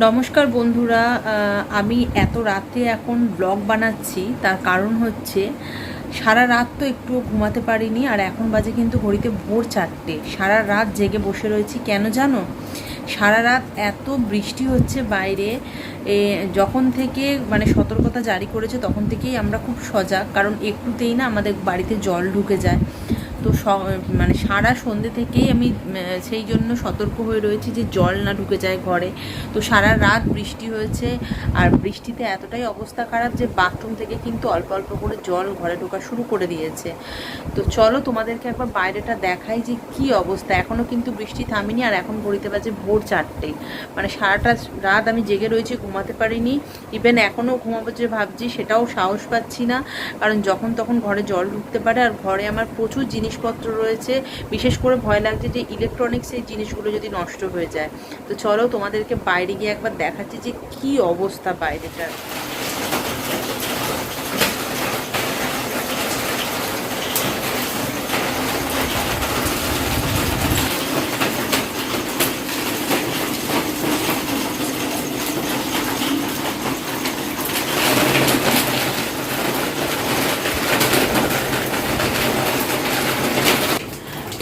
নমস্কার বন্ধুরা আমি এত রাতে এখন ব্লগ বানাচ্ছি, তার কারণ হচ্ছে সারা রাত তো একটুও ঘুমাতে পারিনি, আর এখন বাজে কিন্তু ঘড়িতে ভোর চারটে। সারা রাত জেগে বসে রয়েছি, কেন জানো? সারা রাত এত বৃষ্টি হচ্ছে বাইরে যখন থেকে মানে সতর্কতা জারি করেছে তখন থেকেই আমরা খুব সজাগ, কারণ একটুতেই না আমাদের বাড়িতে জল ঢুকে যায়। তো মানে সারা সন্ধে থেকেই আমি সেই জন্য সতর্ক হয়ে রয়েছি যে জল না ঢুকে যায় ঘরে। তো সারা রাত বৃষ্টি হয়েছে, আর বৃষ্টিতে এতটাই অবস্থা খারাপ যে বাথরুম থেকে কিন্তু অল্প অল্প করে জল ঘরে ঢোকা শুরু করে দিয়েছে। তো চলো তোমাদেরকে একবার বাইরেটা দেখাই যে কি অবস্থা। এখনও কিন্তু বৃষ্টি থামেনি, আর এখন ঘড়িতে বাজে ভোর চারটে। মানে সারাটা রাত আমি জেগে রয়েছি, ঘুমাতে পারিনি। ইভেন এখনও ঘুমাবো যে ভাবছি, সেটাও সাহস পাচ্ছি না। কারণ যখন তখন ঘরে জল ঢুকতে পারে, আর ঘরে আমার প্রচুর জিনিসপত্র রয়েছে, বিশেষ করে ভয় লাগছে যে ইলেকট্রনিক্স এই জিনিসগুলো যদি নষ্ট হয়ে যায়। তো চলো তোমাদেরকে বাইরে গিয়ে একবার দেখাচ্ছি যে কি অবস্থা বাইরেটার।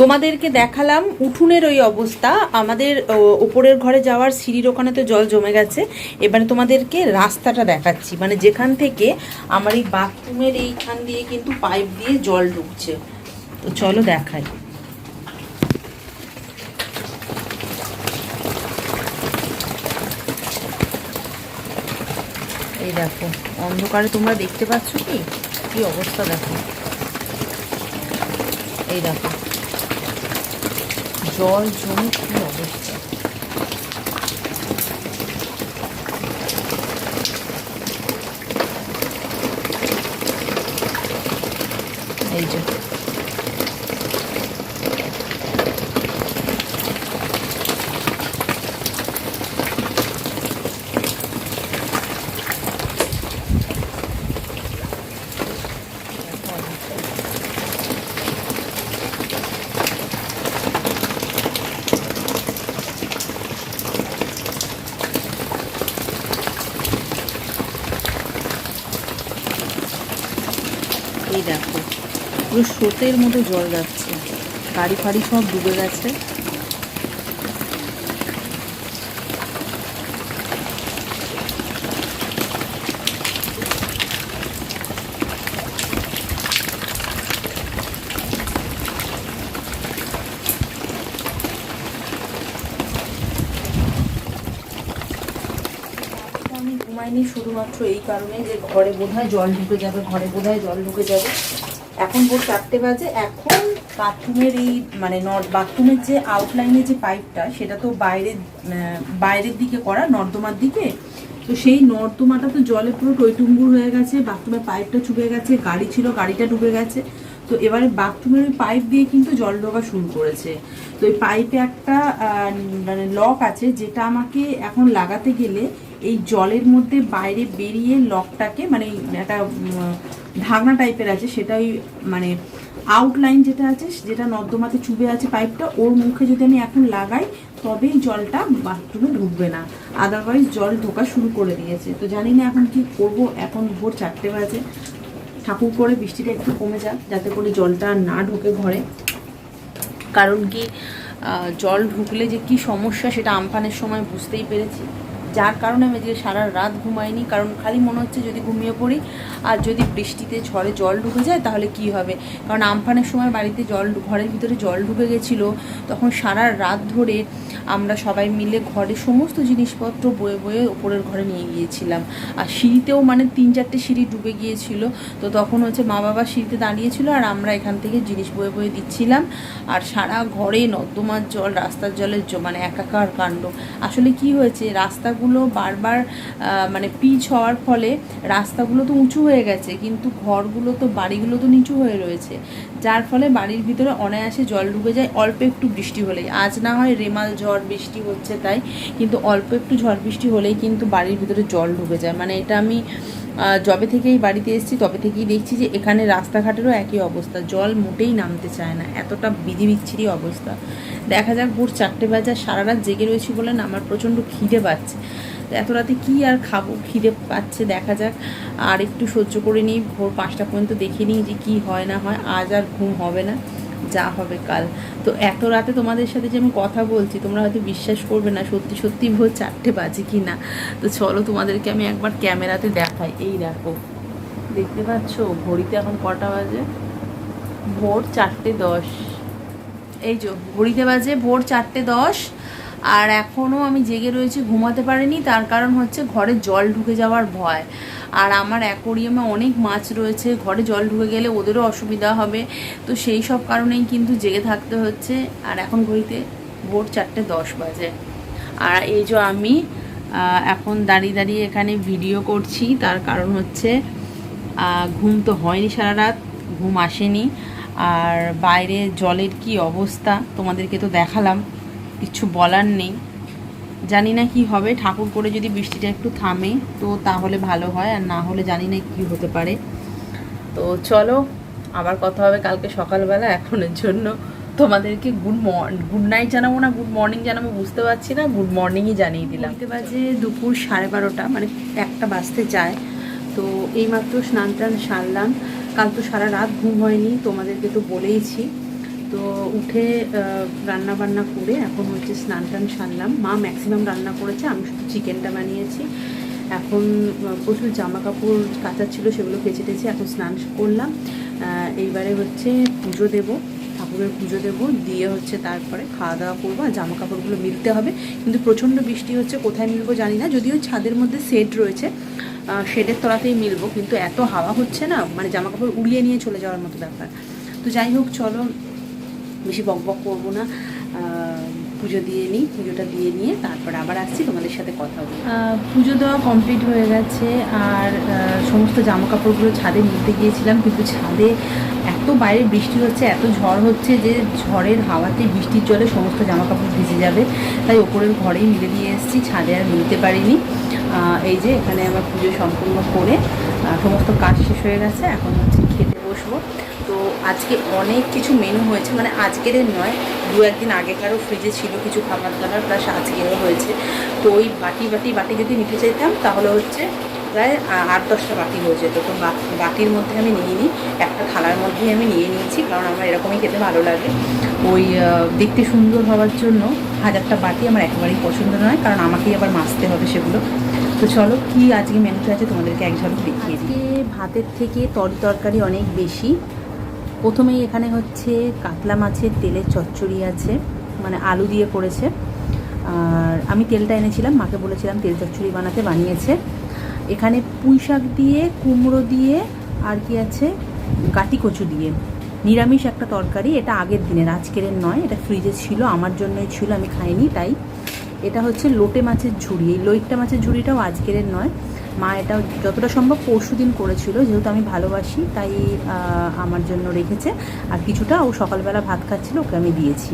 তোমাদেরকে দেখালাম উঠুনের ওই অবস্থা। আমাদের ওপরের ঘরে যাওয়ার সিঁড়ির ওখানে তো জল জমে গেছে। এবারে তোমাদেরকে রাস্তাটা দেখাচ্ছি। মানে যেখান থেকে আমার এই বাথরুমের এইখান দিয়ে কিন্তু পাইপ দিয়ে জল ঢুকছে। তো চলো দেখাই। এই দেখো, অন্ধকারে তোমরা দেখতে পাচ্ছ কি অবস্থা দেখো। এই দেখো। জল জমে কি অবস্থা? এই যে দেখো অবস্থা। এই দেখো পুরো স্রোতের মতো জল যাচ্ছে। গাড়ি ফাড়ি সব ডুবে গেছে। ঘুমাইনি শুধুমাত্র এই কারণে যে ঘরে বোধহয় জল ঢুকে যাবে, ঘরে বোধহয় জল ঢুকে যাবে। এখন ভোর চারটে বাজে, এখন বাথরুমের এই মানে নর্থ বাথরুমের যে আউটলাইনে যে পাইপটা সেটা তো বাইরের বাইরের দিকে করা, নর্দমার দিকে। তো সেই নর্দমাটা তো জলে পুরো টইটুম্বুর হয়ে গেছে বাথরুমের পাইপটা চুবে গেছে, গাড়ি ছিল, গাড়িটা ডুবে গেছে। তো এবারে বাথরুমের ওই পাইপ দিয়ে কিন্তু জল ঢোকা শুরু করেছে। তো ওই পাইপে একটা মানে লক আছে, যেটা আমাকে এখন লাগাতে গেলে এই জলের মধ্যে বাইরে বেরিয়ে লকটাকে মানে একটা ঢাকনা টাইপের আছে, সেটাই মানে আউটলাইন যেটা আছে, যেটা নর্দমাতে চুবে আছে পাইপটা ওর মুখে যদি আমি এখন লাগাই, তবেই জলটা বাথরুমে ঢুকবে না। আদারওয়াইজ জল ঢোকা শুরু করে দিয়েছে। তো জানি না এখন কি করব, এখন ভোর চারটে বাজে। ঠাকুর করে বৃষ্টিটা একটু কমে যাক, যাতে করে জলটা না ঢোকে ঘরে। কারণ কি জল ঢুকলে যে কি সমস্যা, সেটা আমফানের সময় বুঝতেই পেরেছি। যার কারণে আমি আজকে সারা রাত ঘুমাইনি, কারণ খালি মনে হচ্ছে যদি ঘুমিয়ে পড়ি আর যদি বৃষ্টিতে ঝড়ে জল ঢুকে যায় তাহলে কি হবে? কারণ আমফানের সময় বাড়িতে জল ঘরের ভিতরে জল ঢুকে গেছিল, তখন সারা রাত ধরে আমরা সবাই মিলে ঘরে সমস্ত জিনিসপত্র বয়ে বয়ে ওপরের ঘরে নিয়ে গিয়েছিলাম। আর সিঁড়িতেও মানে তিন চারটে সিঁড়ি ডুবে গিয়েছিল, তো তখন হচ্ছে মা বাবা সিঁড়িতে দাঁড়িয়েছিল আর আমরা এখান থেকে জিনিস বয়ে বয়ে দিচ্ছিলাম। আর সারা ঘরে নর্দমার জল, রাস্তার জলের মানে একাকার কাণ্ড। আসলে কি হয়েছে? রাস্তাগুলো বারবার মানে পিচ হওয়ার ফলে রাস্তাগুলো তো উঁচু হয়ে গেছে, কিন্তু ঘরগুলো তো, বাড়িগুলো তো নিচু হয়ে রয়েছে। যার ফলে বাড়ির ভিতরে অনায়াসে জল ডুবে যায়, অল্প একটু বৃষ্টি হলেই। আজ না হয় রেমাল ঝড় বৃষ্টি হচ্ছে তাই, কিন্তু অল্প একটু ঝড় বৃষ্টি হলেই কিন্তু বাড়ির ভিতরে জল ঢুকে যায়। মানে এটা আমি যবে থেকেই বাড়িতে এসেছি, তবে থেকেই দেখছি যে এখানে রাস্তাঘাটেরও একই অবস্থা। জল মোটেই নামতে চায় না। এতটা বিধি বিচ্ছিরি অবস্থা। দেখা যাক, ভোর চারটে বাজে আর সারা রাত জেগে রয়েছি বলে না, আমার প্রচণ্ড খিদে পাচ্ছে। এত রাতে কী আর খাব, খিদে পাচ্ছে, দেখা যাক। আর একটু সহ্য করে নিই, ভোর পাঁচটা পর্যন্ত দেখে নিই যে কী হয় না হয়। আজ আর ঘুম হবে না, যা হবে কাল। তো এত রাতে তোমাদের সাথে যে আমি কথা বলছি, তোমরা হয়তো বিশ্বাস করবে না, সত্যি সত্যি ভোর চারটে বাজে কি না তো চলো তোমাদেরকে আমি একবার ক্যামেরাতে দেখাই এই দেখো, দেখতে পাচ্ছ? ঘড়িতে এখন কটা বাজে? ভোর চারটে দশ। এই যে, ঘড়িতে বাজে ভোর চারটে দশ, আর এখনও আমি জেগে রয়েছি, ঘুমাতে পারিনি, তার কারণ হচ্ছে ঘরে জল ঢুকে যাওয়ার ভয়। আর আমার অ্যাকোরিয়ামে অনেক মাছ রয়েছে, ঘরে জল ঢুকে গেলে ওদেরও অসুবিধা হবে। তো সেই সব কারণেই কিন্তু জেগে থাকতে হচ্ছে। আর এখন ঘড়িতে ভোর চারটে দশ বাজে। আর এই যে আমি এখন দাঁড়িয়ে দাঁড়িয়ে এখানে ভিডিও করছি। তার কারণ হচ্ছে ঘুম তো হয়নি সারা রাত, ঘুম আসেনি। আর বাইরে জলের কি অবস্থা, তোমাদেরকে তো দেখালাম, কিছু বলার নেই। জানি না কি হবে, ঠাকুর করে যদি বৃষ্টিটা একটু থামে, তো তাহলে ভালো হয়, আর না হলে জানি না কি হতে পারে। তো চলো, আবার কথা হবে কালকে সকালবেলা এখনের জন্য। তোমাদেরকে গুড মর্নিং গুড নাইট জানাব না গুড মর্নিং জানাব বুঝতে পারছি না গুড মর্নিংই জানিয়ে দিলাম। বুঝতে বাজে দুপুর সাড়ে বারোটা মানে একটা বাজতে যায়। তো এইমাত্র স্নান টান সারলাম। কাল তো সারা রাত ঘুম হয়নি, তোমাদেরকে তো বলেইছি। তো উঠে রান্না বান্না করে এখন হচ্ছে স্নান টান সারলাম। মা ম্যাক্সিমাম রান্না করেছে, আমি শুধু চিকেনটা বানিয়েছি। এখন প্রচুর জামা কাপড় কাচার ছিল, সেগুলো কেচে টেচে এখন স্নান করলাম। এইবারে হচ্ছে পুজো দেব। ঠাকুরের পুজো দেবো, দিয়ে হচ্ছে তারপরে খাওয়া দাওয়া করব আর জামা কাপড়গুলো মিলতে হবে। কিন্তু প্রচণ্ড বৃষ্টি হচ্ছে, কোথায় মিলবো জানি না। যদিও ছাদের মধ্যে সেট রয়েছে শেডের তলাতেই মিলবো, কিন্তু এত হাওয়া হচ্ছে না মানে জামা কাপড় উড়িয়ে নিয়ে চলে যাওয়ার মতো ব্যাপার। তো যাই হোক, চলো, বেশি বক বক করব না। পুজো দিয়ে নিই, পুজোটা দিয়ে নিয়ে তারপর আবার আসছি, তোমাদের সাথে কথা বলি পুজো দেওয়া কমপ্লিট হয়ে গেছে, আর সমস্ত জামাকাপড়গুলো ছাদে নিতে গিয়েছিলাম, কিন্তু ছাদে এত বাইরে বৃষ্টি হচ্ছে, এত ঝড় হচ্ছে যে ঝড়ের হাওয়াতে বৃষ্টির জলে সমস্ত জামাকাপড় ভিজে যাবে। তাই ওপরের ঘরেই মিলে দিয়ে এসেছি, ছাদে আর মিলতে পারিনি। এই যে এখানে আমার পুজো সম্পূর্ণ করে সমস্ত কাজ শেষ হয়ে গেছে, এখন হচ্ছে খেতে বসবো। তো আজকে অনেক কিছু মেনু হয়েছে মানে আজকের নয়, দু একদিন আগেকারও ফ্রিজে ছিল কিছু খাবার দাবার, প্লাস আজকেরও হয়েছে। তো ওই বাটি বাটি বাটি যদি নিতে চাইতাম, তাহলে হচ্ছে প্রায় আট দশটা বাটি হয়ে যেত। তো বাটির মধ্যে আমি নিয়ে নিই একটা থালার মধ্যেই আমি নিয়ে নিয়েছি, কারণ আমার এরকমই খেতে ভালো লাগে। ওই দেখতে সুন্দর হওয়ার জন্য হাজারটা বাটি আমার একেবারেই পছন্দ নয়, কারণ আমাকেই আবার মাজতে হবে সেগুলো। তো চলো, কি আজকে মেনুতে আছে তোমাদেরকে এক ঝলক দেখিয়ে দিই। ভাতের থেকে তরি তরকারি অনেক বেশি। প্রথমেই এখানে হচ্ছে কাতলা মাছের তেলের চচ্চড়ি আছে মানে আলু দিয়ে করেছে। আর আমি তেলটা এনেছিলাম, মাকে বলেছিলাম তেল চচ্চড়ি বানাতে, বানিয়েছে। এখানে পুঁই শাক দিয়ে, কুমড়ো দিয়ে, আর কি আছে, গাটি কচু দিয়ে। নিরামিষ একটা তরকারি, এটা আগের দিনের, আজকের নয়, এটা ফ্রিজে ছিল, আমার জন্যই ছিল, আমি খাইনি, তাই এটা হচ্ছে লোটে মাছের ঝুড়ি। এই লইট্টা মাছের ঝুড়িটাও আজকের নয়। মা এটা যতটা সম্ভব পরশু দিন করেছিল, যেহেতু আমি ভালোবাসি, তাই আমার জন্য রেখেছে। আর কিছুটা ও সকালবেলা ভাত খাচ্ছিল, ওকে আমি দিয়েছি।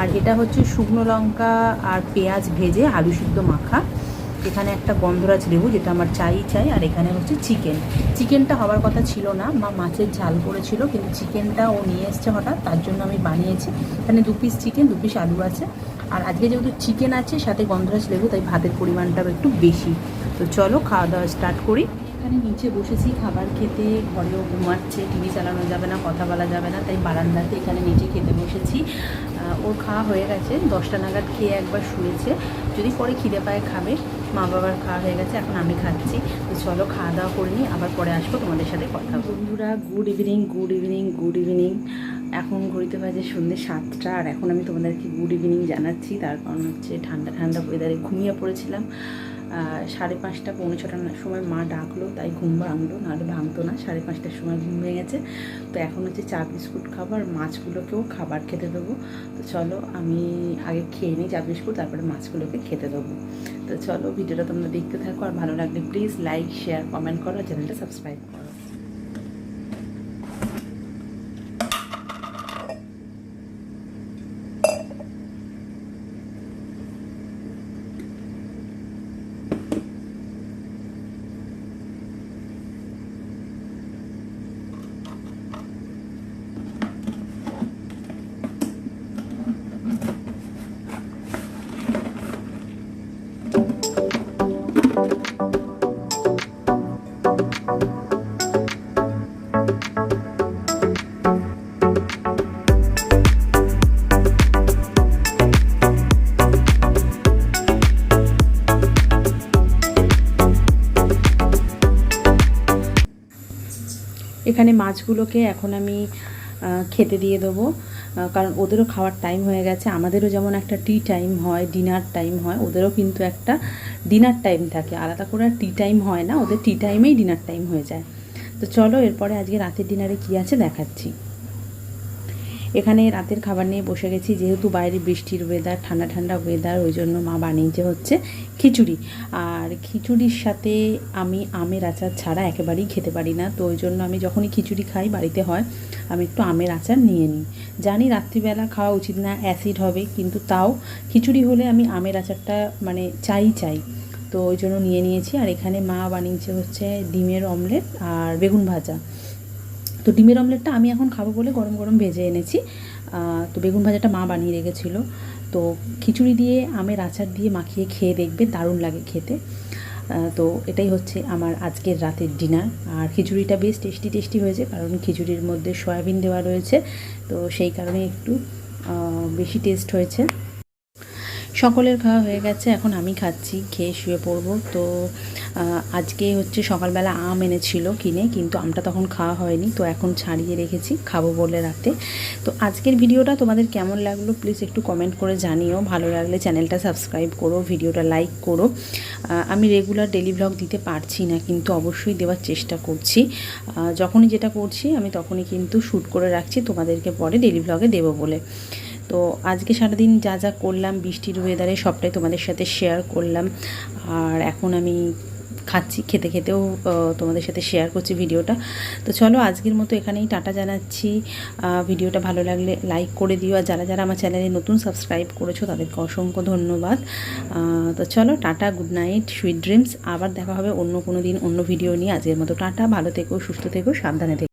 আর এটা হচ্ছে শুকনো লঙ্কা আর পেঁয়াজ ভেজে আলু সিদ্ধ মাখা। এখানে একটা গন্ধরাজ লেবু, যেটা আমার চাই চাই, আর এখানে হচ্ছে চিকেন। চিকেনটা হওয়ার কথা ছিল না, মা মাছের ঝাল করেছিল, কিন্তু চিকেনটা ও নিয়ে এসছে হঠাৎ, তার জন্য আমি বানিয়েছি। এখানে দু পিস চিকেন দু পিস আলু আছে। আর আজকে যেহেতু চিকেন আছে, সাথে গন্ধরাজ লেবু, তাই ভাতের পরিমাণটাও একটু বেশি। তো চলো খাওয়া দাওয়া স্টার্ট করি। এখানে নিচে বসেছি, খাবার খেতে, ঘরেও ঘুমাচ্ছে টিভি চালানো যাবে না, কথা বলা যাবে না, তাই বারান্দাতে এখানে নিচে খেতে বসেছি। ওর খাওয়া হয়ে গেছে, দশটা নাগাদ খেয়ে একবার শুয়েছে। যদি পরে খিদে পায় খাবে, মা বাবার খাওয়া হয়ে গেছে, এখন আমি খাচ্ছি। তো চলো খাওয়া দাওয়া করে নিই, আবার পরে আসব তোমাদের সাথে কথা বন্ধুরা good evening good evening good evening এখন ঘড়িতে বাজে সন্ধ্যে সাতটা, আর এখন আমি তোমাদেরকে গুড ইভিনিং জানাচ্ছি। তার কারণ হচ্ছে ঠান্ডা ঠান্ডা ওয়েদারে ঘুমিয়ে পড়েছিলাম। সাড়ে পাঁচটা, পৌনে ছটার সময় মা ডাকলো, তাই ঘুম ভাঙলো, নাহলে ভাঙতো না। সাড়ে পাঁচটার সময় ঘুম ভেঙেছে তো এখন হচ্ছে চা, বিস্কুট খাবার মাছগুলোকেও খাবার খেতে দেবো। তো চলো আমি আগে খেয়ে নিই চা, বিস্কুট, তারপরে মাছগুলোকে খেতে দেবো। তো চলো ভিডিওটা তোমরা দেখতে থাকো, আর ভালো লাগলে প্লিজ লাইক শেয়ার কমেন্ট করো চ্যানেলটা সাবস্ক্রাইব করো। এখানে মাছগুলোকে এখন আমি খেতে দিয়ে দেবো। কারণ ওদেরও খাওয়ার টাইম হয়ে গেছে। আমাদেরও যেমন একটা টি টাইম হয় ডিনার টাইম হয়, ওদেরও কিন্তু একটা ডিনার টাইম থাকে। আলাদা করে টি টাইম হয় না, ওদের টি টাইমেই ডিনার টাইম হয়ে যায়। তো চলো এরপরে আজকে রাতের ডিনারে কী আছে দেখাচ্ছি। এখানে রাতের খাবার নিয়ে বসে গেছি, যেহেতু বাইরে বৃষ্টির ওয়েদার ঠান্ডা ঠান্ডা ওয়েদার ওই জন্য মা বানিয়েছে হচ্ছে খিচুড়ি। আর খিচুড়ির সাথে আমি আমের আচার ছাড়া একেবারেই খেতে পারি না, তো ওই জন্য আমি যখনই খিচুড়ি খাই বাড়িতে হয়, আমি একটু আমের আচার নিয়ে নিই। জানি রাত্রিবেলা খাওয়া উচিত না অ্যাসিড হবে, কিন্তু তাও খিচুড়ি হলে আমি আমের আচারটা মানে চাই চাই। তো ওই জন্য নিয়ে নিয়েছি, আর এখানে মা বানিয়েছে হচ্ছে ডিমের অমলেট আর বেগুন ভাজা। তো ডিমের অমলেটটা আমি এখন খাব বলে গরম গরম ভেজে এনেছি। তো বেগুন ভাজাটা মা বানিয়ে রেখেছিল। তো খিচুড়ি দিয়ে আমের আচার দিয়ে মাখিয়ে খেয়ে দেখবে, দারুণ লাগে খেতে। তো এটাই হচ্ছে আমার আজকের রাতের ডিনার। আর খিচুড়িটা বেশ টেস্টি টেস্টি হয়েছে, কারণ খিচুড়ির মধ্যে সয়াবিন দেওয়া রয়েছে। তো সেই কারণে একটু বেশি টেস্ট হয়েছে। সকলের খাওয়া হয়ে গেছে, এখন আমি খাচ্ছি, খেয়ে শুয়ে পড়ব। তো আজকে হচ্ছে সকালবেলা আম এনেছিল কিনে, কিন্তু আমটা তখন খাওয়া হয়নি, তো এখন ছাড়িয়ে রেখেছি, খাব বলে রাতে। তো আজকের ভিডিওটা তোমাদের কেমন লাগল প্লিজ একটু কমেন্ট করে জানিও। ভালো লাগলে চ্যানেলটা সাবস্ক্রাইব করো, ভিডিওটা লাইক করো। আমি রেগুলার ডেলি ব্লগ দিতে পারছি না, কিন্তু অবশ্যই দেওয়ার চেষ্টা করছি। যখনই যেটা করছি, আমি তখনই কিন্তু শ্যুট করে রাখছি, তোমাদেরকে পরে ডেলি ব্লগে দেবো বলে। তো আজকে সারাদিন যা যা করলাম, বৃষ্টির ওয়েদারে সবটাই তোমাদের সাথে শেয়ার করলাম। আর এখন আমি খাচ্ছি, খেতে খেতেও তোমাদের সাথে শেয়ার করছি ভিডিওটা। তো চলো আজকের মতো এখানেই টাটা জানাচ্ছি। ভিডিওটা ভালো লাগলে লাইক করে দিও। আর যারা যারা আমার চ্যানেলে নতুন সাবস্ক্রাইব করেছ, তাদেরকে অসংখ্য ধন্যবাদ। তো চলো tata good night sweet dreams আবার দেখা হবে অন্য কোনো দিন, অন্য ভিডিও নিয়ে। আজকের মতো টাটা, ভালো থেকো, সুস্থ থেকো, সাবধানে থেকো।